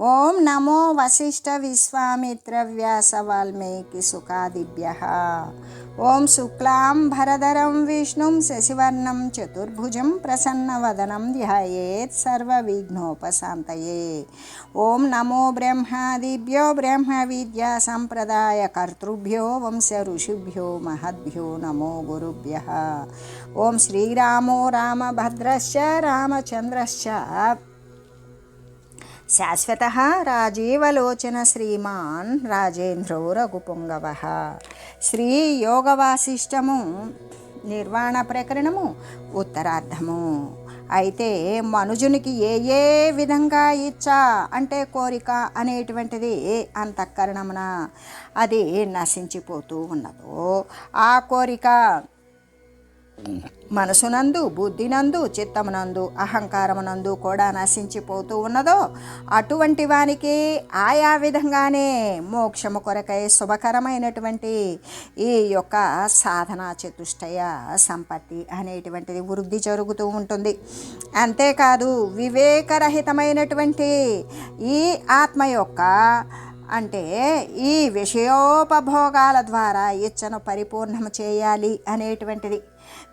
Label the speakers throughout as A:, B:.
A: ओम नमो वशिष्ठ विश्वामित्र व्यास वाल्मीकि सुखादिभ्य। ओम शुक्लां भरधरं विष्णुं शशिवर्णं चतुर्भुजं प्रसन्नवदनं ध्यायेत् सर्वविघ्नोपशान्तये। ओम नमो ब्रह्मादिभ्यो ब्रह्म विद्यासंप्रदायकर्तृभ्यो वंश ऋषिभ्यो महद्यो नमो गुरुभ्यः। ओम श्रीरामो रामभद्रश्च रामचंद्रश्च శాశ్వత రాజీవలోచన శ్రీమాన్ రాజేంద్రో రఘుపుంగవ. శ్రీ యోగవాసిష్టము నిర్వాణ ప్రకరణము ఉత్తరార్ధము. అయితే మనుజునికి ఏ ఏ విధంగా ఇచ్చా అంటే కోరిక అనేటువంటిది అంతఃకరణమున అది నశించిపోతూ ఉన్నదో ఆ కోరిక మనసునందు బుద్ధినందు చిత్తమునందు అహంకారమునందు కూడా నశించిపోతూ ఉన్నదో అటువంటి వానికి ఆయా విధంగానే మోక్షము కొరకై శుభకరమైనటువంటి ఈ యొక్క సాధన చతుష్టయ సంపత్తి అనేటువంటిది వృద్ధి జరుగుతూ ఉంటుంది. అంతేకాదు వివేకరహితమైనటువంటి ఈ ఆత్మ యొక్క అంటే ఈ విషయోపభోగాల ద్వారా ఇచ్చను పరిపూర్ణము చేయాలి అనేటువంటిది.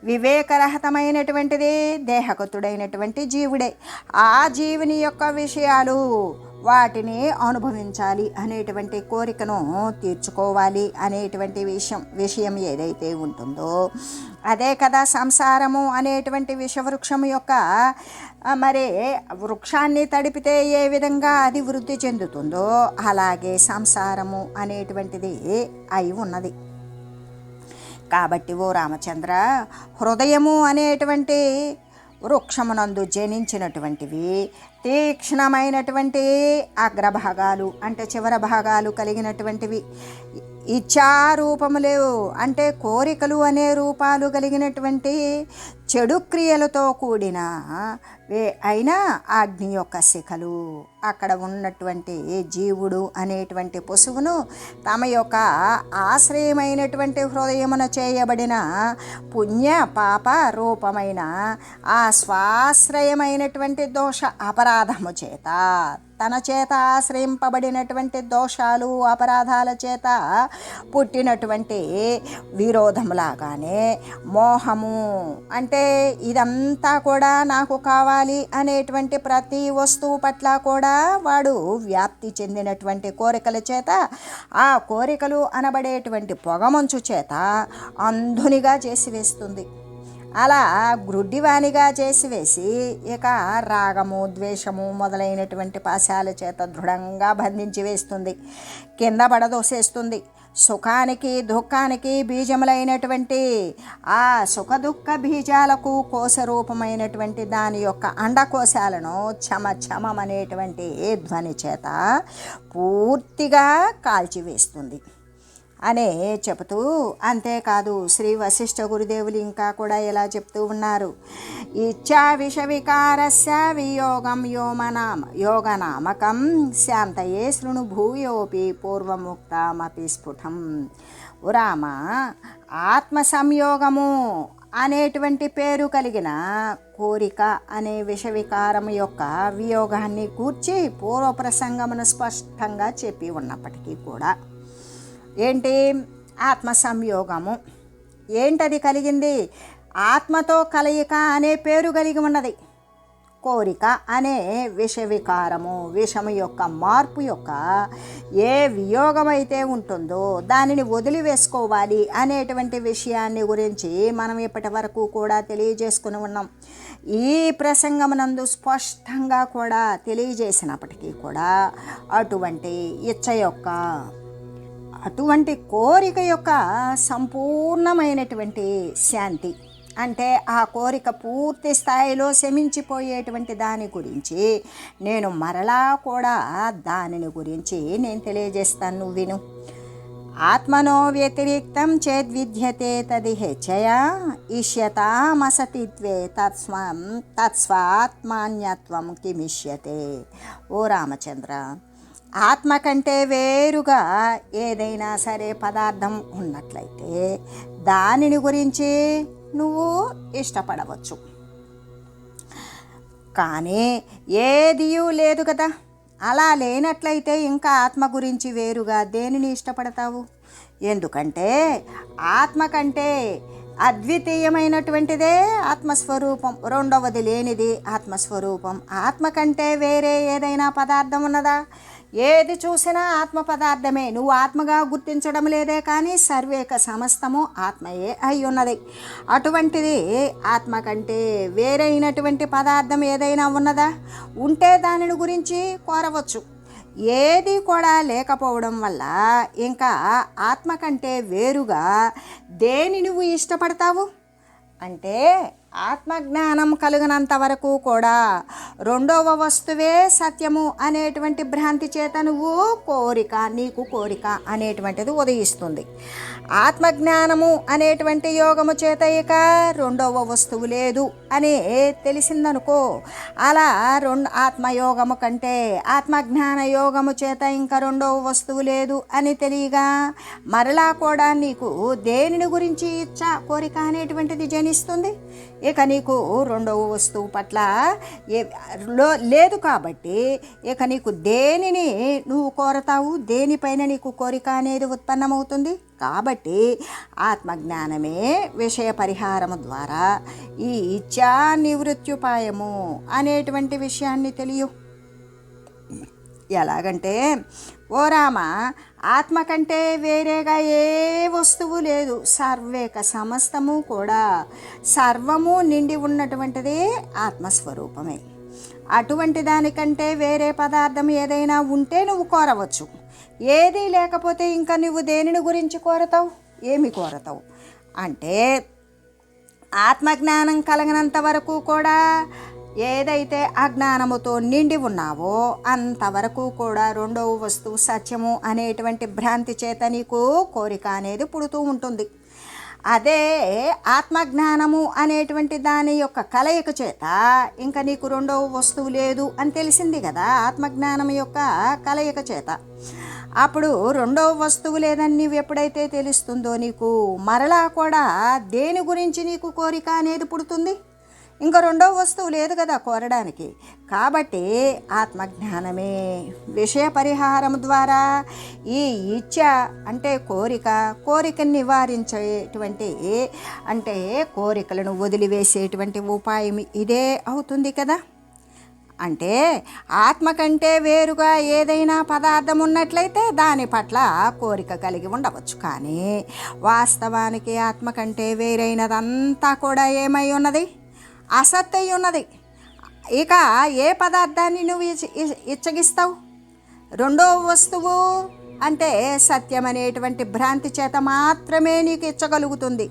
A: వివేకరహితమైనటువంటిది దేహగతుడైనటువంటి జీవుడే. ఆ జీవుని యొక్క విషయాలు వాటిని అనుభవించాలి అనేటువంటి కోరికను తీర్చుకోవాలి అనేటువంటి విషయం విషయం ఏదైతే ఉంటుందో. అదే కదా సంసారము అనేటువంటి విషవృక్షం యొక్క మరి వృక్షాన్ని తడిపితే ఏ విధంగా అది వృద్ధి చెందుతుందో అలాగే సంసారము అనేటువంటిది అయి ఉన్నది. కాబట్టి ఓ రామచంద్ర హృదయము అనేటువంటి వృక్షమునందు జనించినటువంటివి తీక్ష్ణమైనటువంటి అగ్రభాగాలు అంటే చివర భాగాలు కలిగినటువంటివి ఇచ్చారూపము లేవు. అంటే కోరికలు అనే రూపాలు కలిగినటువంటి చెడు క్రియలతో కూడిన అయినా అగ్ని యొక్క శిఖలు. అక్కడ ఉన్నటువంటి జీవుడు అనేటువంటి పశువును తమ యొక్క ఆశ్రయమైనటువంటి హృదయమున చేయబడిన పుణ్య పాప రూపమైన ఆ స్వాశ్రయమైనటువంటి దోష అపరాధము చేత తన చేత ఆశ్రయింపబడినటువంటి దోషాలు అపరాధాల చేత పుట్టినటువంటి విరోధములాగానే మోహము. అంటే ఇదంతా కూడా నాకు కావాలి. అనేటువంటి ప్రతి వస్తువు పట్ల కూడా వాడు వ్యాప్తి చెందినటువంటి కోరికల చేత ఆ కోరికలు అనబడేటువంటి పొగమంచు చేత అంధునిగా చేసి వేస్తుంది అలా గ్రుడ్డివాణిగా చేసివేసి ఇక రాగము ద్వేషము మొదలైనటువంటి పాశాల చేత దృఢంగా బంధించి వేస్తుంది. కింద పడదోసేస్తుంది. సుఖానికి దుఃఖానికి బీజములైనటువంటి ఆ సుఖ దుఃఖ బీజాలకు కోశరూపమైనటువంటి దాని యొక్క అండకోశాలను చమ చమమనేటువంటి ధ్వని చేత పూర్తిగా కాల్చివేస్తుంది. అనే చెబుతూ అంతేకాదు శ్రీ వశిష్ఠ గురుదేవులు ఇంకా కూడా ఇలా చెప్తూ ఉన్నారు. ఇచ్చా విష వికారస్య వియోగం యోమనామ యోగనామకం శాంతయే శృణు భూయోపి పూర్వముక్తమపి స్ఫుటం. ఉరామ ఆత్మ సంయోగము అనేటువంటి పేరు కలిగిన కోరిక అనే విషవికారం యొక్క వియోగాన్ని కూర్చి పూర్వ ప్రసంగమును స్పష్టంగా చెప్పి ఉన్నప్పటికీ కూడా ఏంటి? ఆత్మ సంయోగము ఏంటది కలిగింది? ఆత్మతో కలయిక అనే పేరు కలిగి ఉన్నది. కోరిక అనే విష వికారము విషము యొక్క మార్పు యొక్క ఏ వియోగం అయితే ఉంటుందో దానిని వదిలివేసుకోవాలి అనేటువంటి విషయాన్ని గురించి మనం ఇప్పటి వరకు కూడా తెలియజేసుకుని ఉన్నాం. ఈ ప్రసంగమునందు స్పష్టంగా కూడా తెలియజేసినప్పటికీ కూడా అటువంటి ఇచ్చ యొక్క అటువంటి కోరిక యొక్క సంపూర్ణమైనటువంటి శాంతి. అంటే ఆ కోరిక పూర్తి స్థాయిలో శమించిపోయేటువంటి దాని గురించి నేను మరలా కూడా దానిని గురించి నేను తెలియజేస్తాను. నువ్వు విను. ఆత్మనో వ్యతిరిక్తం చేద్విద్యతే తది హెచ్చయ ఇష్యతామసతిత్వే తత్స్వం తత్స్వాత్మాన్యత్వం కిమిష్యతే. ఓ రామచంద్ర ఆత్మ కంటే వేరుగా ఏదైనా సరే పదార్థం ఉన్నట్లయితే దానిని గురించి నువ్వు ఇష్టపడవచ్చు. కానీ ఏదియూ లేదు కదా. అలా లేనట్లయితే ఇంకా ఆత్మ గురించి వేరుగా దేనిని ఇష్టపడతావు? ఎందుకంటే ఆత్మ కంటే అద్వితీయమైనటువంటిదే ఆత్మస్వరూపం. రెండవది లేనిది ఆత్మస్వరూపం. ఆత్మ కంటే వేరే ఏదైనా పదార్థం ఉన్నదా? ఏది చూసినా ఆత్మ పదార్థమే. నువ్వు ఆత్మగా గుర్తించడం లేదే కానీ సర్వేక సమస్తము ఆత్మయే అయి ఉన్నది అటువంటిది ఆత్మ కంటే వేరైనటువంటి పదార్థం ఏదైనా ఉన్నదా? ఉంటే దానిని గురించి కోరవచ్చు. ఏది కూడా లేకపోవడం వల్ల ఇంకా ఆత్మ కంటే వేరుగా దేని నువ్వు ఇష్టపడతావు? అంటే ఆత్మజ్ఞానం కలిగినంత వరకు కూడా రెండవ వస్తువే సత్యము అనేటువంటి భ్రాంతి చేత నువ్వు కోరిక నీకు కోరిక అనేటువంటిది ఉదయిస్తుంది. ఆత్మజ్ఞానము అనేటువంటి యోగము చేత ఇక రెండవ వస్తువు లేదు అని తెలిసిందనుకో. అలా రెండు ఆత్మయోగము కంటే ఆత్మజ్ఞాన యోగము చేత ఇంకా రెండవ వస్తువు లేదు అని తెలియగా మరలా కూడా నీకు దేనిని గురించి ఇచ్చా కోరిక అనేటువంటిది జనిస్తుంది? ఇక నీకు రెండవ వస్తువు పట్ల లో- లేదు కాబట్టి ఇక నీకు దేనిని నువ్వు కోరతావు? దేనిపైన నీకు కోరిక అనేది ఉత్పన్నమవుతుంది? కాబట్టి ఆత్మజ్ఞానమే విషయ పరిహారము ద్వారా ఈ ఇచ్చా నివృత్యుపాయము అనేటువంటి విషయాన్ని తెలియ. ఎలాగంటే ఓ రామ ఆత్మ కంటే వేరేగా ఏ వస్తువు లేదు. సర్వేక సమస్తము కూడా సర్వము నిండి ఉన్నటువంటిది ఆత్మస్వరూపమే. అటువంటి దానికంటే వేరే పదార్థం ఏదైనా ఉంటే నువ్వు కోరవచ్చు. ఏదీ లేకపోతే ఇంకా నువ్వు దేనిని గురించి కోరతావు? ఏమి కోరతావు? అంటే ఆత్మజ్ఞానం కలిగినంత వరకు కూడా ఏదైతే అజ్ఞానముతో నిండి ఉన్నావో అంతవరకు కూడా రెండవ వస్తువు సత్యము అనేటువంటి భ్రాంతి చేత నీకు కోరిక అనేది పుడుతూ ఉంటుంది. అదే ఆత్మజ్ఞానము అనేటువంటి దాని యొక్క కలయిక చేత ఇంకా నీకు రెండవ వస్తువు లేదు అని తెలిసింది కదా ఆత్మజ్ఞానం యొక్క కలయిక చేత. అప్పుడు రెండవ వస్తువు లేదని నీవు ఎప్పుడైతే తెలుస్తుందో నీకు మరలా కూడా దేని గురించి నీకు కోరిక అనేది పుడుతుంది? ఇంకా రెండవ వస్తువు లేదు కదా కోరడానికి. కాబట్టి ఆత్మజ్ఞానమే. విషయ పరిహారం ద్వారా ఈ ఇచ్చ అంటే కోరిక కోరికను నివారించేటువంటి అంటే కోరికలను వదిలివేసేటువంటి ఉపాయం ఇదే అవుతుంది కదా. అంటే ఆత్మ కంటే వేరుగా ఏదైనా పదార్థం ఉన్నట్లయితే దాని పట్ల కోరిక కలిగి ఉండవచ్చు. కానీ వాస్తవానికి ఆత్మ కంటే వేరైనదంతా కూడా ఏమై ఉన్నది? అసత్ అయి ఉన్నది. ఇక ఏ పదార్థాన్ని నువ్వు ఇచ్చగిస్తావు? రెండో వస్తువు అంటే సత్యం అనేటువంటి భ్రాంతి చేత మాత్రమే నీకు ఇచ్చగలుగుతుంది.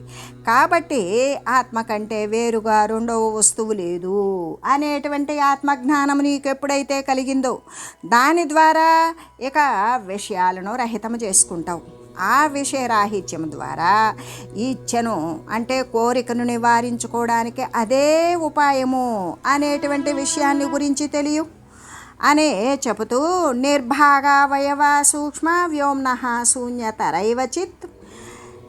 A: కాబట్టి ఆత్మ కంటే వేరుగా రెండవ వస్తువు లేదు అనేటువంటి ఆత్మజ్ఞానం నీకు ఎప్పుడైతే కలిగిందో దాని ద్వారా ఇక విషయాలను రహితం చేసుకుంటావు. ఆ విషయ రాహిత్యం ద్వారా ఇచ్చను అంటే కోరికను నివారించుకోవడానికి అదే ఉపాయము అనేటువంటి విషయాన్ని గురించి తెలియ. అనే చెబుతూ నిర్భాగావయవ సూక్ష్మ వ్యోమ్న శూన్యతరైవ చిత్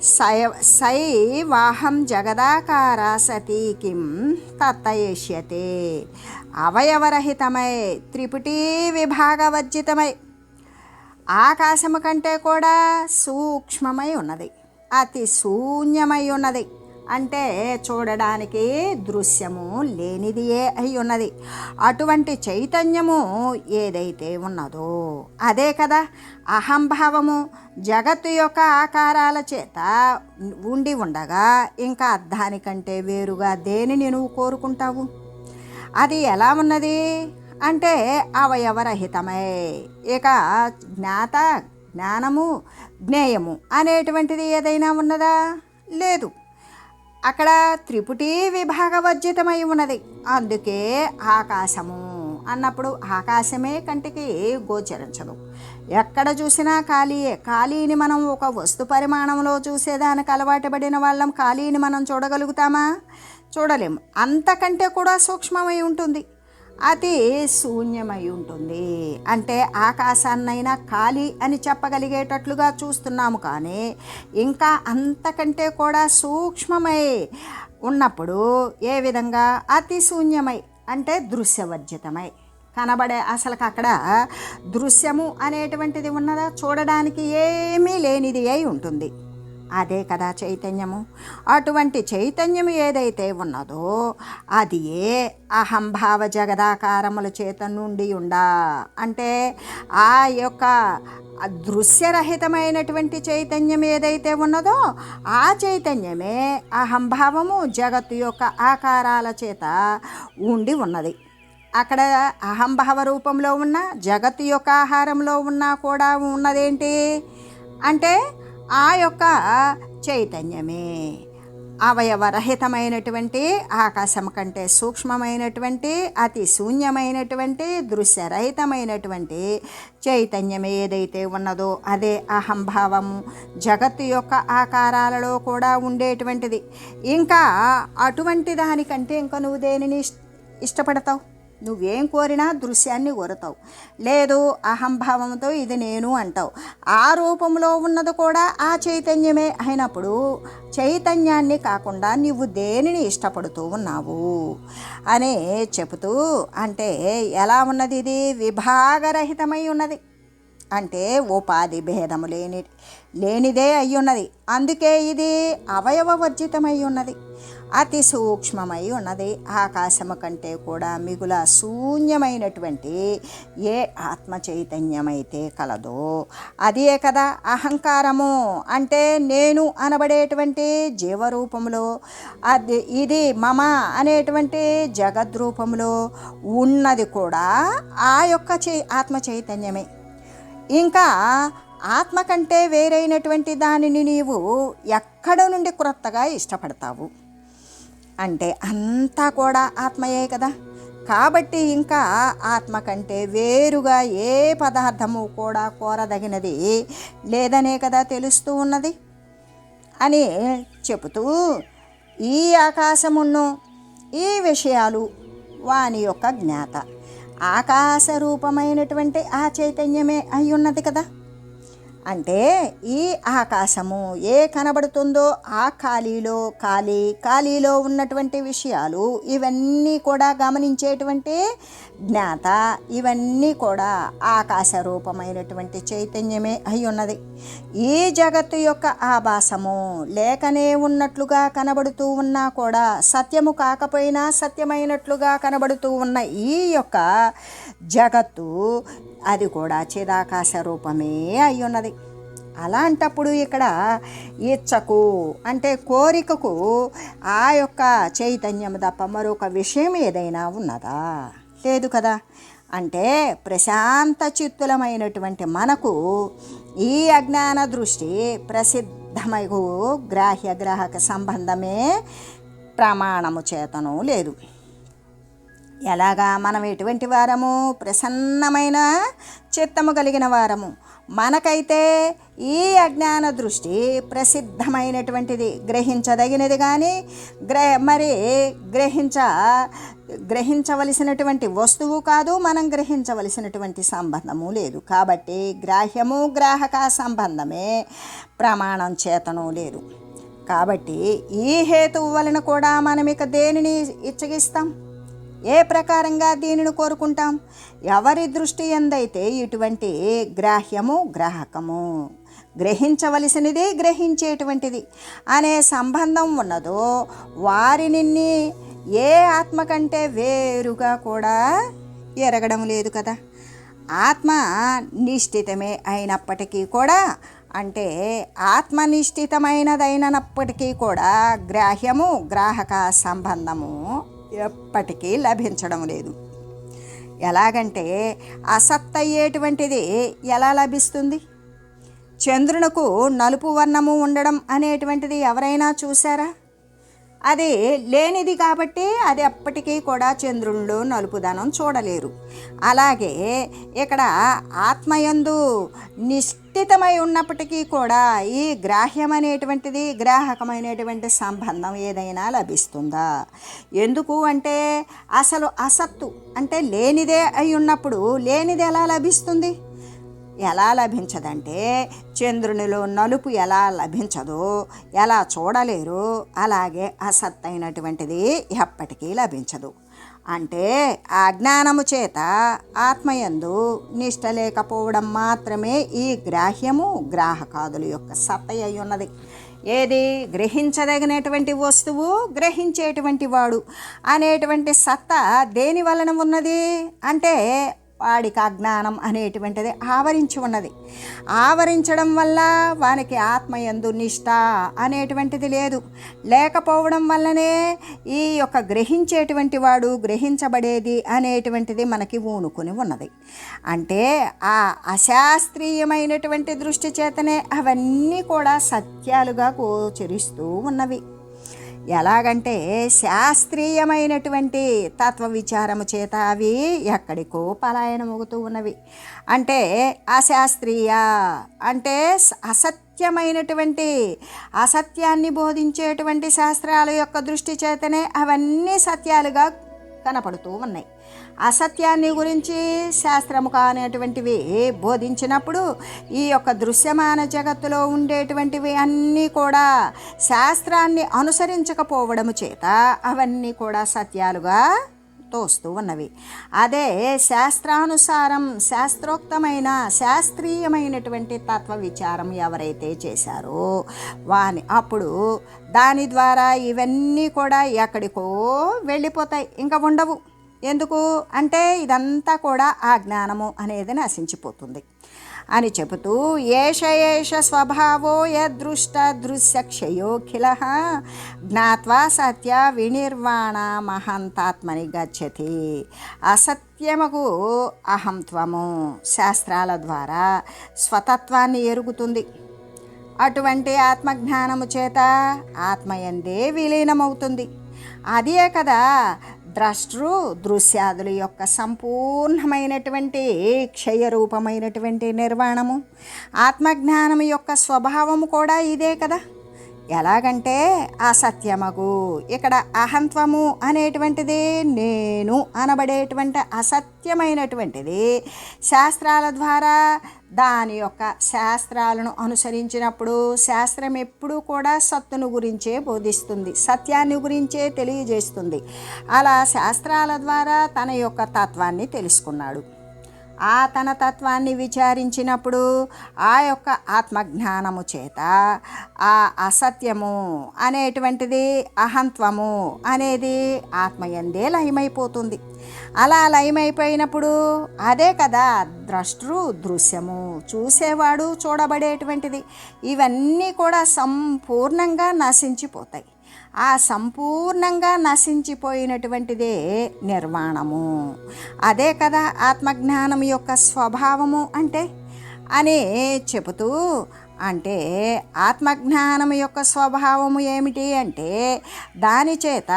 A: సయ సై వాహం జగదాకార సతీ కిం తత్తయిష్యతే. అవయవరహితమై త్రిపుటీ విభాగవర్జితమై ఆకాశము కంటే కూడా సూక్ష్మమై ఉన్నది. అతి శూన్యమై ఉన్నది. అంటే చూడడానికి దృశ్యము లేనిదియే అయి ఉన్నది అటువంటి చైతన్యము ఏదైతే ఉన్నదో అదే కదా అహంభావము. జగత్తు యొక్క ఆకారాల చేత ఉండి ఉండగా ఇంకా దానికంటే వేరుగా దేనిని నువ్వు కోరుకుంటావు? అది ఎలా ఉన్నది? అంటే అవయవరహితమై. ఇక జ్ఞాత జ్ఞానము జ్ఞేయము అనేటువంటిది ఏదైనా ఉన్నదా? లేదు. అక్కడ త్రిపుటి విభాగవర్జితమై ఉన్నది. అందుకే ఆకాశము అన్నప్పుడు ఆకాశమే కంటికి గోచరించదు. ఎక్కడ చూసినా ఖాళీయే. ఖాళీని మనం ఒక వస్తు పరిమాణంలో చూసేదానికి అలవాటు పడిన వాళ్ళం ఖాళీని మనం చూడగలుగుతామా? చూడలేము అంతకంటే కూడా సూక్ష్మమై ఉంటుంది. అతి శూన్యమై ఉంటుంది. అంటే ఆకాశాన్నైనా ఖాళీ అని చెప్పగలిగేటట్లుగా చూస్తున్నాము కానీ ఇంకా అంతకంటే కూడా సూక్ష్మమై ఉన్నప్పుడు ఏ విధంగా? అతి శూన్యమై అంటే దృశ్యవర్జితమై. కనబడే అసలుకి అక్కడ దృశ్యము అనేటువంటిది ఉన్నదా? చూడడానికి ఏమీ లేనిది అయి ఉంటుంది. అదే కదా చైతన్యము. అటువంటి చైతన్యం ఏదైతే ఉన్నదో అది ఏ అహంభావ జగదాకారముల చేత నుండి ఉండా. అంటే ఆ యొక్క దృశ్యరహితమైనటువంటి చైతన్యం ఏదైతే ఉన్నదో ఆ చైతన్యమే అహంభావము జగత్తు యొక్క ఆకారాల చేత ఉండి ఉన్నది. అక్కడ అహంభావ రూపంలో ఉన్న జగత్తు యొక్క ఆహారంలో ఉన్నా కూడా ఉన్నదేంటి? అంటే ఆ యొక్క చైతన్యమే. అవయవరహితమైనటువంటి ఆకాశం కంటే సూక్ష్మమైనటువంటి అతి శూన్యమైనటువంటి దృశ్యరహితమైనటువంటి చైతన్యం ఏదైతే ఉన్నదో అదే అహంభావము జగత్తు యొక్క ఆకారాలలో కూడా ఉండేటువంటిది. ఇంకా అటువంటి దానికంటే ఇంకా నువ్వు దేనిని ఇష్- ఇష్టపడతావు? నువ్వేం కోరినా దృశ్యాన్ని కోరుతావు. లేదు అహంభావంతో ఇది నేను అంటావు. ఆ రూపంలో ఉన్నది కూడా ఆ చైతన్యమే అయినప్పుడు చైతన్యాన్ని కాకుండా నువ్వు దేనిని ఇష్టపడుతూ ఉన్నావు? అని చెబుతూ అంటే ఎలా ఉన్నది ఇది? విభాగరహితమై ఉన్నది. అంటే ఉపాధి భేదము లేని లేనిదే అయ్యున్నది. అందుకే ఇది అవయవ వర్జితమై ఉన్నది. అతి సూక్ష్మమై ఉన్నది. ఆకాశము కంటే కూడా మిగుల శూన్యమైనటువంటి ఏ ఆత్మ చైతన్యమైతే కలదో అదే కదా అహంకారము. అంటే నేను అనబడేటువంటి జీవరూపంలో అది ఇది మమ అనేటువంటి జగద్రూపంలో ఉన్నది కూడా ఆ యొక్క చై ఆత్మ చైతన్యమే. ఇంకా ఆత్మ కంటే వేరైనటువంటి దానిని నీవు ఎక్కడ నుండి క్రొత్తగా ఇష్టపడతావు? అంటే అంతా కూడా ఆత్మయే కదా. కాబట్టి ఇంకా ఆత్మ కంటే వేరుగా ఏ పదార్థము కూడా కోరదగినది లేదనే కదా తెలుస్తూ ఉన్నది. అని చెబుతూ ఈ ఆకాశమును ఈ విషయాలు వాని యొక్క జ్ఞాత. ఆకాశ రూపమైనటువంటి ఆ చైతన్యమే అయి ఉన్నది కదా. అంటే ఈ ఆకాశము ఏ కనబడుతుందో ఆ ఖాళీలో ఖాళీ ఖాళీలో ఉన్నటువంటి విషయాలు ఇవన్నీ కూడా గమనించేటువంటి జ్ఞాత ఇవన్నీ కూడా ఆకాశ రూపమైనటువంటి చైతన్యమే అయి ఉన్నది ఈ జగత్తు యొక్క ఆభాసము లేకనే ఉన్నట్లుగా కనబడుతూ ఉన్నా కూడా సత్యము కాకపోయినా సత్యమైనట్లుగా కనబడుతూ ఉన్న ఈ యొక్క జగత్తు అది కూడా చిదాకాశ రూపమే అయి ఉన్నది అలాంటప్పుడు ఇక్కడ ఇచ్చకు అంటే కోరికకు ఆ యొక్క చైతన్యం తప్ప మరొక విషయం ఏదైనా ఉన్నదా? లేదు కదా. అంటే ప్రశాంత చిత్తులమైనటువంటి మనకు ఈ అజ్ఞాన దృష్టి ప్రసిద్ధమగు గ్రాహ్య గ్రాహక సంబంధమే ప్రమాణము చేతను లేదు. ఎలాగా మనం ఎటువంటి వారము ప్రసన్నమైన చిత్తము కలిగిన వారము మనకైతే ఈ అజ్ఞాన దృష్టి ప్రసిద్ధమైనటువంటిది. గ్రహించదగినది కానీ గ్రహ మరి గ్రహించ గ్రహించవలసినటువంటి వస్తువు కాదు మనం గ్రహించవలసినటువంటి సంబంధము లేదు. కాబట్టి గ్రాహ్యము గ్రాహక సంబంధమే ప్రమాణం చేతను లేదు. కాబట్టి ఈ హేతువు వలన కూడా మనం ఇక దేనిని ఇచ్చగిస్తాం? ఏ ప్రకారంగా దీనిని కోరుకుంటాం? ఎవరి దృష్టి ఎందైతే ఇటువంటి గ్రాహ్యము గ్రాహకము. గ్రహించవలసినది గ్రహించేటువంటిది. అనే సంబంధం ఉన్నదో వారిని ఏ ఆత్మ కంటే వేరుగా కూడా ఎరగడం లేదు కదా. ఆత్మ నిష్ఠితమే అయినప్పటికీ కూడా అంటే ఆత్మనిష్ఠితమైనదైనప్పటికీ కూడా గ్రాహ్యము గ్రాహక సంబంధము ఎప్పటికీ లభించడం లేదు. ఎలాగంటే అసత్ అయ్యేటువంటిది ఎలా లభిస్తుంది? చంద్రునకు నలుపు వర్ణము ఉండడం అనేటువంటిది ఎవరైనా చూసారా అది లేనిది కాబట్టి అది ఎప్పటికీ కూడా చంద్రుల్లో నలుపుదనం చూడలేరు. అలాగే ఇక్కడ ఆత్మయందు నిశ్చితమై ఉన్నప్పటికీ కూడా ఈ గ్రాహ్యం అనేటువంటిది గ్రాహకమైనటువంటి సంబంధం ఏదైనా లభిస్తుందా? ఎందుకు అంటే అసలు అసత్తు అంటే లేనిదే అయి ఉన్నప్పుడు లేనిది ఎలా లభిస్తుంది? ఎలా లభించదంటే చంద్రునిలో నలుపు ఎలా లభించదో ఎలా చూడలేరు అలాగే అసత్తైనటువంటిది ఎప్పటికీ లభించదు. అంటే ఆ జ్ఞానము చేత ఆత్మయందు నిష్ట లేకపోవడం మాత్రమే ఈ గ్రాహ్యము గ్రాహకాదుల యొక్క సత్తయ్య అయి ఉన్నది. ఏది? గ్రహించదగినటువంటి వస్తువు గ్రహించేటువంటి వాడు అనేటువంటి సత్తా దేని వలన ఉన్నది? అంటే వాడికి అజ్ఞానం అనేటువంటిది ఆవరించి ఉన్నది. ఆవరించడం వల్ల వానికి ఆత్మయందు నిష్ట అనేటువంటిది లేదు. లేకపోవడం వల్లనే ఈ యొక్క గ్రహించేటువంటి వాడు గ్రహించబడేది అనేటువంటిది మనకి ఊనుకొని ఉన్నది. అంటే ఆ అశాస్త్రీయమైనటువంటి దృష్టి చేతనే అవన్నీ కూడా సత్యాలుగా గోచరిస్తూ ఉన్నవి. ఎలాగంటే శాస్త్రీయమైనటువంటి తత్వ విచారము చేత అవి ఎక్కడికో పలాయనమవుతూ ఉన్నవి. అంటే అశాస్త్రీయ అంటే అసత్యమైనటువంటి అసత్యాన్ని బోధించేటువంటి శాస్త్రాల యొక్క దృష్టి చేతనే అవన్నీ సత్యాలుగా కనపడుతూ ఉన్నాయి. అసత్యాన్ని గురించి శాస్త్రము కానటువంటివి బోధించినప్పుడు ఈ యొక్క దృశ్యమాన జగత్తులో ఉండేటువంటివి అన్నీ కూడా శాస్త్రాన్ని అనుసరించకపోవడము చేత అవన్నీ కూడా సత్యాలుగా తోస్తూ ఉన్నవి. అదే శాస్త్రానుసారం శాస్త్రోక్తమైన శాస్త్రీయమైనటువంటి తత్వ విచారం ఎవరైతే చేశారో వాని అప్పుడు దాని ద్వారా ఇవన్నీ కూడా ఎక్కడికో వెళ్ళిపోతాయి ఇంకా ఉండవు. ఎందుకు? అంటే ఇదంతా కూడా ఆ జ్ఞానము అనేది నశించిపోతుంది. అని చెబుతూ ఏష ఏష స్వభావో యదృష్ట దృశ్యక్షయోఖిల జ్ఞాత్వా సత్య వినిర్వాణ మహంతాత్మని గచ్చతి. అసత్యముకు అహంత్వము శాస్త్రాల ద్వారా స్వతత్వాన్ని ఎరుగుతుంది. అటువంటి ఆత్మజ్ఞానము చేత ఆత్మయందే విలీనమవుతుంది. అదే కదా ద్రష్టృ దృశ్యాదుల యొక్క సంపూర్ణమైనటువంటి క్షయరూపమైనటువంటి నిర్వాణము ఆత్మజ్ఞానము యొక్క స్వభావము కూడా ఇదే కదా. ఎలాగంటే అసత్యమగు ఇక్కడ అహంత్వము అనేటువంటిది నేను అనబడేటువంటి అసత్యమైనటువంటిది. శాస్త్రాల ద్వారా దాని యొక్క శాస్త్రాలను అనుసరించినప్పుడు శాస్త్రం ఎప్పుడూ కూడా సత్తును గురించే బోధిస్తుంది సత్యాన్ని గురించే తెలియజేస్తుంది. అలా శాస్త్రాల ద్వారా తన యొక్క తత్వాన్ని తెలుసుకున్నాడు. ఆ తన తత్వాన్ని విచారించినప్పుడు ఆ యొక్క ఆత్మజ్ఞానము చేత ఆ అసత్యము అనేటువంటిది అహంత్వము అనేది ఆత్మయందే లయమైపోతుంది. అలా లయమైపోయినప్పుడు అదే కదా ద్రష్టృ దృశ్యము. చూసేవాడు చూడబడేటువంటిది. ఇవన్నీ కూడా సంపూర్ణంగా నశించిపోతాయి. ఆ సంపూర్ణంగా నశించిపోయినటువంటిదే నిర్వాణము. అదే కదా ఆత్మజ్ఞానం యొక్క స్వభావము అంటే? అని చెబుతూ అంటే ఆత్మజ్ఞానం యొక్క స్వభావము ఏమిటి అంటే దాని చేత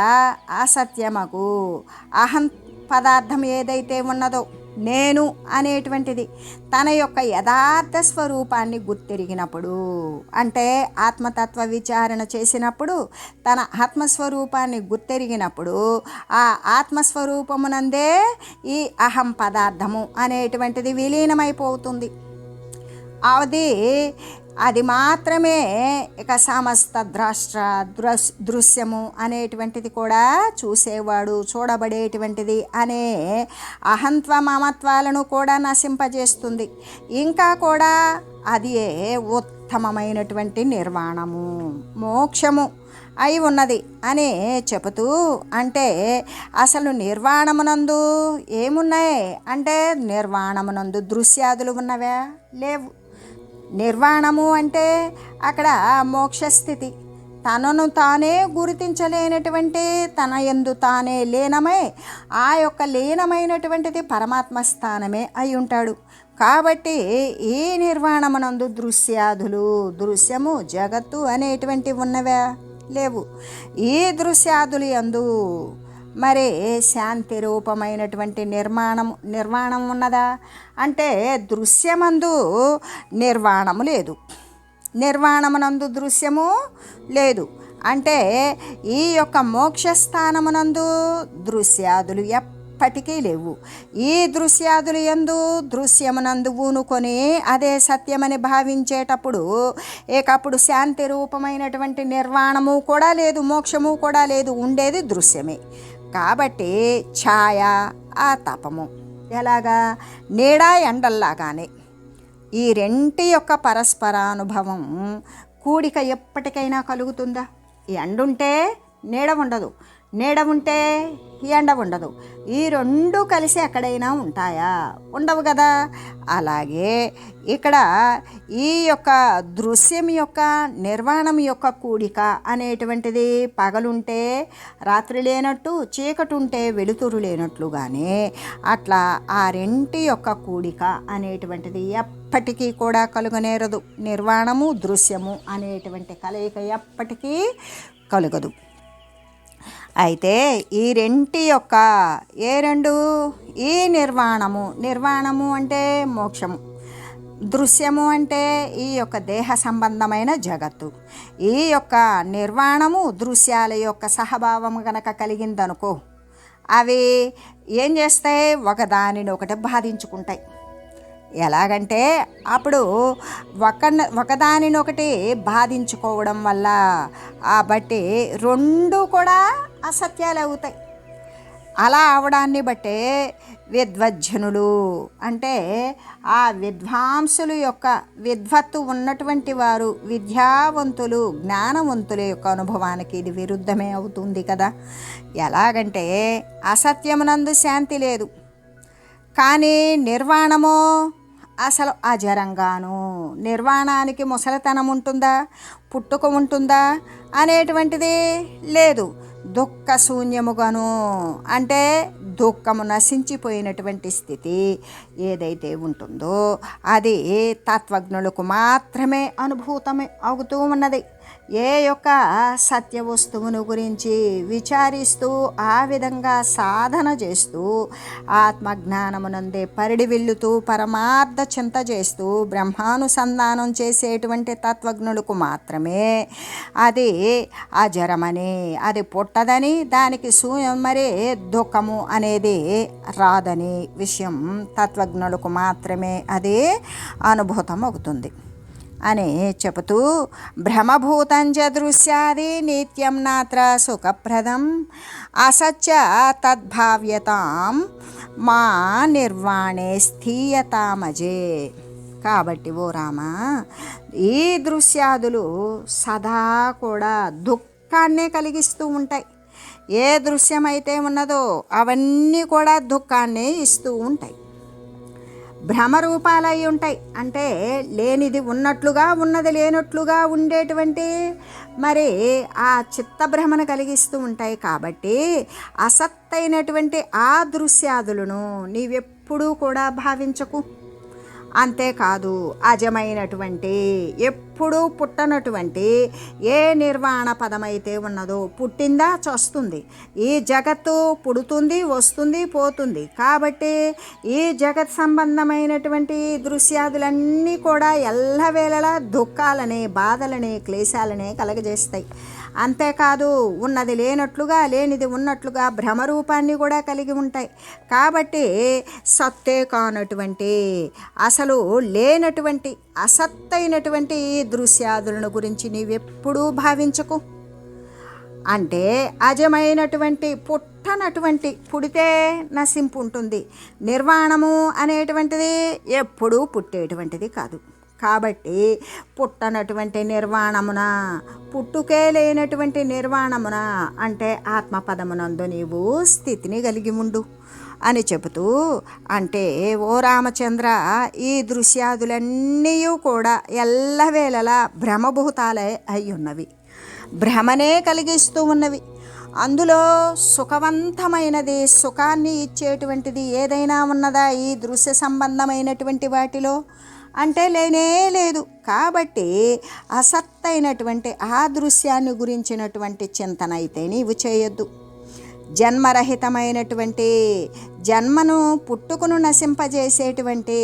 A: అసత్యమగు అహం పదార్థం ఏదైతే ఉన్నదో నేను అనేటువంటిది. తన యొక్క యథార్థ స్వరూపాన్ని గుర్తెరిగినప్పుడు అంటే ఆత్మతత్వ విచారణ చేసినప్పుడు తన ఆత్మస్వరూపాన్ని గుర్తెరిగినప్పుడు ఆ ఆత్మస్వరూపమునందే ఈ అహం పదార్థము అనేటువంటిది విలీనమైపోతుంది. అది అది మాత్రమే ఇక సమస్త ద్రాష్ట్ర దృశ్యము అనేటువంటిది కూడా చూసేవాడు చూడబడేటువంటిది అనే అహంత్వ మమత్వాలను కూడా నశింపజేస్తుంది. ఇంకా కూడా అది ఉత్తమమైనటువంటి నిర్వాణము మోక్షము అయి ఉన్నది అని చెబుతూ అంటే అసలు నిర్వాణమునందు ఏమున్నాయి? అంటే నిర్వాణమునందు దృశ్యాదులు ఉన్నవా లేవు. నిర్వాణము అంటే అక్కడ మోక్షస్థితి. తనను తానే గుర్తించలేనటువంటి తన ఎందు తానే లీనమై ఆ యొక్క లీనమైనటువంటిది పరమాత్మ స్థానమే అయి ఉంటాడు. కాబట్టి ఈ నిర్వాణమునందు దృశ్యాదులు దృశ్యము జగత్తు అనేటువంటి ఉన్నవా లేవు. ఈ దృశ్యాదులు యందు మరి శాంతి రూపమైనటువంటి నిర్మాణం నిర్వాణం ఉన్నదా? అంటే దృశ్యమందు నిర్వాణము లేదు. నిర్వాణమునందు దృశ్యము లేదు. అంటే ఈ యొక్క మోక్షస్థానమునందు దృశ్యాదులు ఎప్పటికీ లేవు. ఈ దృశ్యాదులు ఎందు దృశ్యమునందు ఊనుకొని అదే సత్యమని భావించేటప్పుడు ఏకప్పుడు శాంతి రూపమైనటువంటి నిర్వాణము కూడా లేదు మోక్షము కూడా లేదు ఉండేది దృశ్యమే. కాబట్టి ఛాయ ఆ తపము. ఎలాగా? నీడ ఎండల్లాగానే. ఈ రెంటి యొక్క పరస్పరానుభవం కూడిక ఎప్పటికైనా కలుగుతుందా? ఎండుంటే నీడ ఉండదు. నీడ ఉంటే ఎండ ఉండదు. ఈ రెండు కలిసి ఎక్కడైనా ఉంటాయా? ఉండవు కదా. అలాగే ఇక్కడ ఈ యొక్క దృశ్యం యొక్క నిర్వాణం యొక్క కూడిక అనేటువంటిది పగలుంటే రాత్రి లేనట్టు చీకటి ఉంటే వెలుతురు లేనట్లుగానే అట్లా ఆ రెంటి యొక్క కూడిక అనేటువంటిది ఎప్పటికీ కూడా కలుగనేరదు. నిర్వాణము దృశ్యము అనేటువంటి కలయిక ఎప్పటికీ కలుగదు. అయితే ఈ రెంటి యొక్క ఏ రెండు? ఈ నిర్వాణము. నిర్వాణము అంటే మోక్షము. దృశ్యము అంటే ఈ యొక్క దేహ సంబంధమైన జగత్తు. ఈ యొక్క నిర్వాణము దృశ్యాల యొక్క సహభావము గనక కలిగిందనుకో అవి ఏం చేస్తాయి? ఒకదానిని ఒకటి బాధించుకుంటాయి. ఎలాగంటే అప్పుడు ఒక ఒకదానినొకటి బాధించుకోవడం వల్ల ఆ బట్టి రెండు కూడా అసత్యాలు అవుతాయి. అలా అవడాన్ని బట్టే విద్వజ్జనులు అంటే ఆ విద్వాంసుల యొక్క విద్వత్తు ఉన్నటువంటి వారు విద్యావంతులు జ్ఞానవంతుల యొక్క అనుభవానికి ఇది విరుద్ధమే అవుతుంది కదా. ఎలాగంటే అసత్యమునందు శాంతి లేదు. కానీ నిర్వాణమో అసలు అజరంగాను నిర్వాణానికి ముసలితనం ఉంటుందా పుట్టుక ఉంటుందా అనేటువంటిది లేదు. దుఃఖ శూన్యముగాను అంటే దుఃఖము నశించిపోయినటువంటి స్థితి ఏదైతే ఉంటుందో అది తత్వజ్ఞులకు మాత్రమే అనుభూతమే అవుతూ ఉన్నది. ఏ యొక్క సత్య వస్తువును గురించి విచారిస్తూ ఆ విధంగా సాధన చేస్తూ ఆత్మజ్ఞానమునందే పరిడి వెళ్ళుతూ పరమార్థ చింత చేస్తూ బ్రహ్మానుసంధానం చేసేటువంటి తత్వజ్ఞులకు మాత్రమే అది అజరమని అది పుట్టదని దానికి సూ మరి దుఃఖము అనేది రాదని విషయం తత్వజ్ఞులకు మాత్రమే అది అనుభూతం అవుతుంది అని చెబుతూ భ్రమభూతంచ దృశ్యాది నిత్యం నాత్ర సుఖప్రదం అసత్య తద్భావ్యతాం మా నిర్వాణే స్థీయతామజే. కాబట్టి ఓ రామ ఈ దృశ్యాదులు సదా కూడా దుఃఖాన్నే కలిగిస్తూ ఉంటాయి. ఏ దృశ్యమైతే ఉన్నదో అవన్నీ కూడా దుఃఖాన్నే ఇస్తూ ఉంటాయి. భ్రమరూపాలై ఉంటాయి. అంటే లేనిది ఉన్నట్లుగా ఉన్నది లేనట్లుగా ఉండేటువంటి మరి ఆ చిత్తభ్రమను కలిగిస్తూ ఉంటాయి కాబట్టి అసత్తైనటువంటి ఆ దృశ్యాదులను నీవెప్పుడూ కూడా భావించకు. అంతేకాదు అజమైనటువంటి ఎప్పుడూ పుట్టనటువంటి ఏ నిర్వాణ పదమైతే ఉన్నదో పుట్టిందా చస్తుంది. ఈ జగత్తు పుడుతుంది వస్తుంది పోతుంది. కాబట్టి ఈ జగత్ సంబంధమైనటువంటి దృశ్యాదులన్నీ కూడా ఎల్లవేళలా దుఃఖాలనే బాధలని క్లేశాలనే కలగజేస్తాయి. అంతేకాదు ఉన్నది లేనట్లుగా లేనిది ఉన్నట్లుగా భ్రమరూపాన్ని కూడా కలిగి ఉంటాయి. కాబట్టి సత్తే కానటువంటి అసలు లేనటువంటి అసత్తైనటువంటి దృశ్యాదులను గురించి నీవెప్పుడూ భావించకు. అంటే అజమైనటువంటి పుట్టనటువంటి పుడితే నశింపు ఉంటుంది నిర్వాణము అనేటువంటిది ఎప్పుడూ పుట్టేటువంటిది కాదు. కాబట్టి పుట్టనటువంటి నిర్వాణమున పుట్టుకే లేనటువంటి నిర్వాణమున అంటే ఆత్మపదమునందు నీవు స్థితిని కలిగి ఉండు అని చెబుతూ అంటే ఓ రామచంద్ర ఈ దృశ్యాదులన్నీ కూడా ఎల్లవేళలా భ్రమభూతాలే అయి ఉన్నవి భ్రమనే కలిగిస్తూ ఉన్నవి. అందులో సుఖవంతమైనది సుఖాన్ని ఇచ్చేటువంటిది ఏదైనా ఉన్నదా ఈ దృశ్య సంబంధమైనటువంటి వాటిలో? అంటే లేనే లేదు. కాబట్టి అసత్తైనటువంటి ఆ దృశ్యాన్ని గురించినటువంటి చింతన అయితే నీవు చేయొద్దు. జన్మరహితమైనటువంటి జన్మను పుట్టుకును నశింపజేసేటువంటి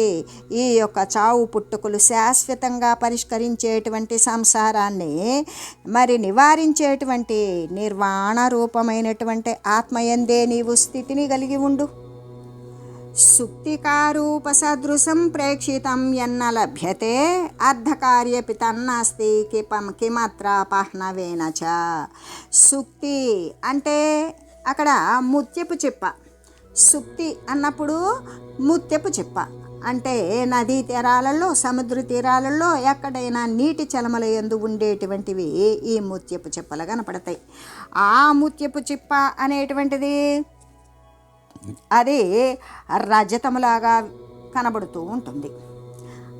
A: ఈ యొక్క చావు పుట్టుకులు శాశ్వతంగా పరిష్కరించేటువంటి సంసారాన్ని మరి నివారించేటువంటి నిర్వాణ రూపమైనటువంటి ఆత్మయందే నీవు స్థితిని కలిగి ఉండు. సుక్తికారూపసదృశం ప్రేక్షితం ఎన్న లభ్యతే అర్ధకార్యపి తన్నాస్తి కిపం కిమత్రాపహ్నవేన చ సుక్తి అంటే అక్కడ ముత్యపు చిప్ప. సుక్తి అన్నప్పుడు ముత్యపు చిప్ప. అంటే నదీ తీరాలలో సముద్ర తీరాలలో ఎక్కడైనా నీటి చలమల ఎందు ఉండేటువంటివి ఈ ముత్యపు చిప్పలు కనపడతాయి. ఆ ముత్యపు చిప్ప అనేటువంటిది అది రజతములాగా కనబడుతూ ఉంటుంది.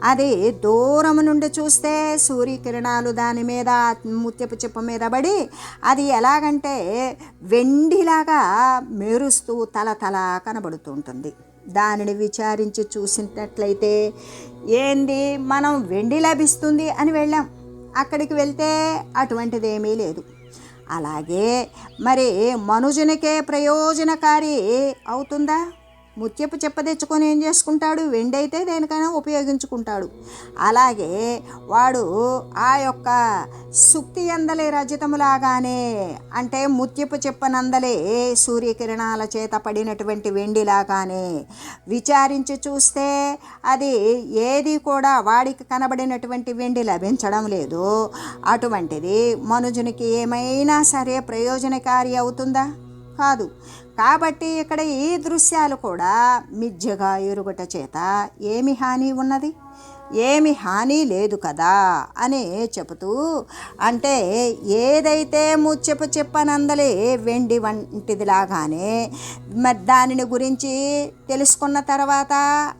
A: అది దూరం నుండి చూస్తే సూర్యకిరణాలు దాని మీద ముత్యపు చిప్ప మీద పడి అది ఎలాగంటే వెండిలాగా మెరుస్తూ తల తల కనబడుతూ ఉంటుంది. దానిని విచారించి చూసినట్లయితే ఏంది మనం వెండి లభిస్తుంది అని వెళ్ళాం. అక్కడికి వెళ్తే అటువంటిది ఏమీ లేదు. అలాగే మరి మనుజునికే ప్రయోజనకారి అవుతుందా? ముత్యపు చెప్ప తెచ్చుకొని ఏం చేసుకుంటాడు? వెండి అయితే దేనికైనా ఉపయోగించుకుంటాడు. అలాగే వాడు ఆ యొక్క సుక్తి అందలే రజితములాగానే అంటే ముత్యపు చెప్పనందలే సూర్యకిరణాల చేత పడినటువంటి వెండిలాగానే విచారించి చూస్తే అది ఏది కూడా వాడికి కనబడినటువంటి వెండి లభించడం లేదు. అటువంటిది మనుజునికి ఏమైనా సరే ప్రయోజనకారి అవుతుందా? కాదు. కాబట్టి ఇక్కడ ఈ దృశ్యాలు కూడా మిథ్యగా ఎరుగుట చేత ఏమి హాని ఉన్నది? ఏమి హాని లేదు కదా అని చెబుతూ అంటే ఏదైతే ముచ్చెపు చెప్పనందలే వెండి వంటిదిలాగానే మరి దానిని గురించి తెలుసుకున్న తర్వాత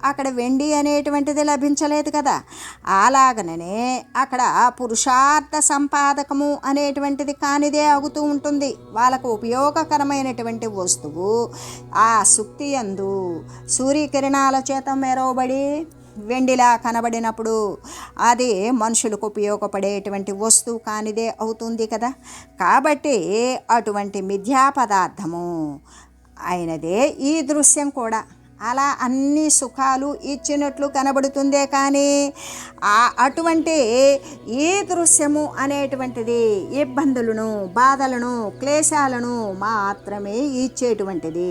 A: అక్కడ వెండి అనేటువంటిది లభించలేదు కదా. అలాగనే అక్కడ పురుషార్థ సంపాదకము అనేటువంటిది కానిదే అగుతూ ఉంటుంది. వాళ్ళకు ఉపయోగకరమైనటువంటి వస్తువు ఆ సుక్తి అందు సూర్యకిరణాల చేత మెరవబడి వెండిలా కనబడినప్పుడు అది మనుషులకు ఉపయోగపడేటువంటి వస్తువు కానిదే అవుతుంది కదా. కాబట్టి అటువంటి మిథ్యా పదార్థము అయినదే ఈ దృశ్యం కూడా. అలా అన్ని సుఖాలు ఇచ్చినట్లు కనబడుతుందే కానీ ఆ అటువంటి ఈ దృశ్యము అనేటువంటిది ఇబ్బందులను బాధలను క్లేశాలను మాత్రమే ఇచ్చేటువంటిది.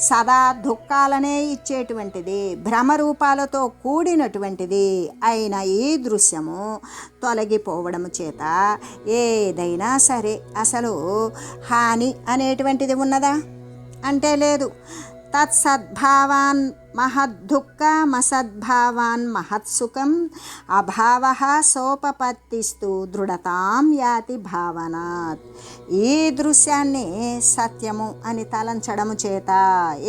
A: సదా దుఃఖాలనే ఇచ్చేటువంటిది భ్రమరూపాలతో కూడినటువంటిది అయిన ఈ దృశ్యము తొలగిపోవడం చేత ఏదైనా సరే అసలు హాని అనేటువంటిది ఉన్నదా? అంటే లేదు. తత్సద్భావాన్ మహద్దుఃఖమసద్భావాన్ మహత్సుఖం అభావ సోపపత్తిస్తూ దృఢతాం యాతి భావనాత్ ఈ దృశ్యాన్ని సత్యము అని తలంచడము చేత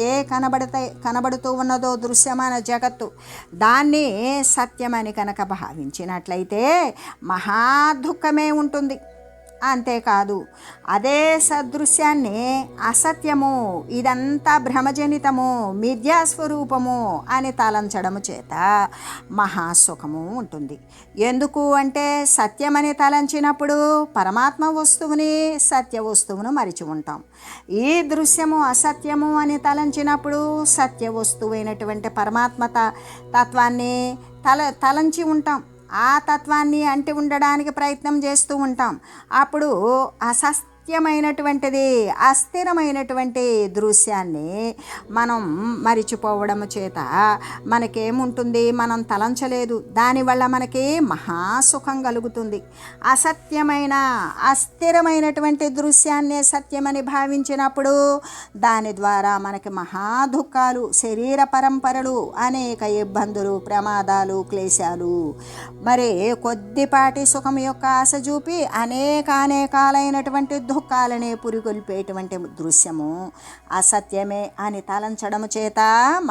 A: ఏ కనబడతాయి కనబడుతూ ఉన్నదో దృశ్యమైన జగత్తు దాన్ని సత్యమని కనుక భావించినట్లయితే మహాదుఃఖమే ఉంటుంది. అంతేకాదు. అదే సదృశ్యాన్ని అసత్యము ఇదంతా భ్రమజనితము మిథ్యాస్వరూపము అని తలంచడము చేత మహాసుఖము ఉంటుంది. ఎందుకు అంటే సత్యమని తలంచినప్పుడు పరమాత్మ వస్తువుని సత్య వస్తువును మరిచి ఉంటాం. ఈ దృశ్యము అసత్యము అని తలంచినప్పుడు సత్య వస్తువైనటువంటి పరమాత్మ పరమాత్మత తత్వాన్ని తల తలంచి ఉంటాం. ఆ తత్వాన్ని అంటి ఉండడానికి ప్రయత్నం చేస్తూ ఉంటాం. అప్పుడు అసత్యమైనటువంటిది అస్థిరమైనటువంటి దృశ్యాన్ని మనం మరిచిపోవడం చేత మనకేముంటుంది? మనం తలంచలేదు. దానివల్ల మనకి మహాసుఖం కలుగుతుంది. అసత్యమైన అస్థిరమైనటువంటి దృశ్యాన్నే సత్యమని భావించినప్పుడు దాని ద్వారా మనకి మహా దుఃఖాలు శరీర పరంపరలు అనేక ఇబ్బందులు ప్రమాదాలు క్లేశాలు మరి కొద్దిపాటి సుఖం యొక్క ఆశ చూపి అనేక అనేకాలైనటువంటి ముఖాలనే పురిగొల్పేటువంటి దృశ్యము అసత్యమే అని తలంచడము చేత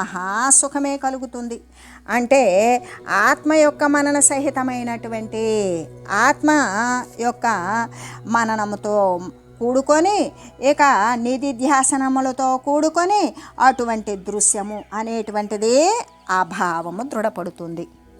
A: మహాసుఖమే కలుగుతుంది. అంటే ఆత్మ యొక్క మనన సహితమైనటువంటి ఆత్మ యొక్క మననముతో కూడుకొని ఇక నిధిధ్యాసనములతో కూడుకొని అటువంటి దృశ్యము అనేటువంటిది అభావము దృఢపడుతుంది.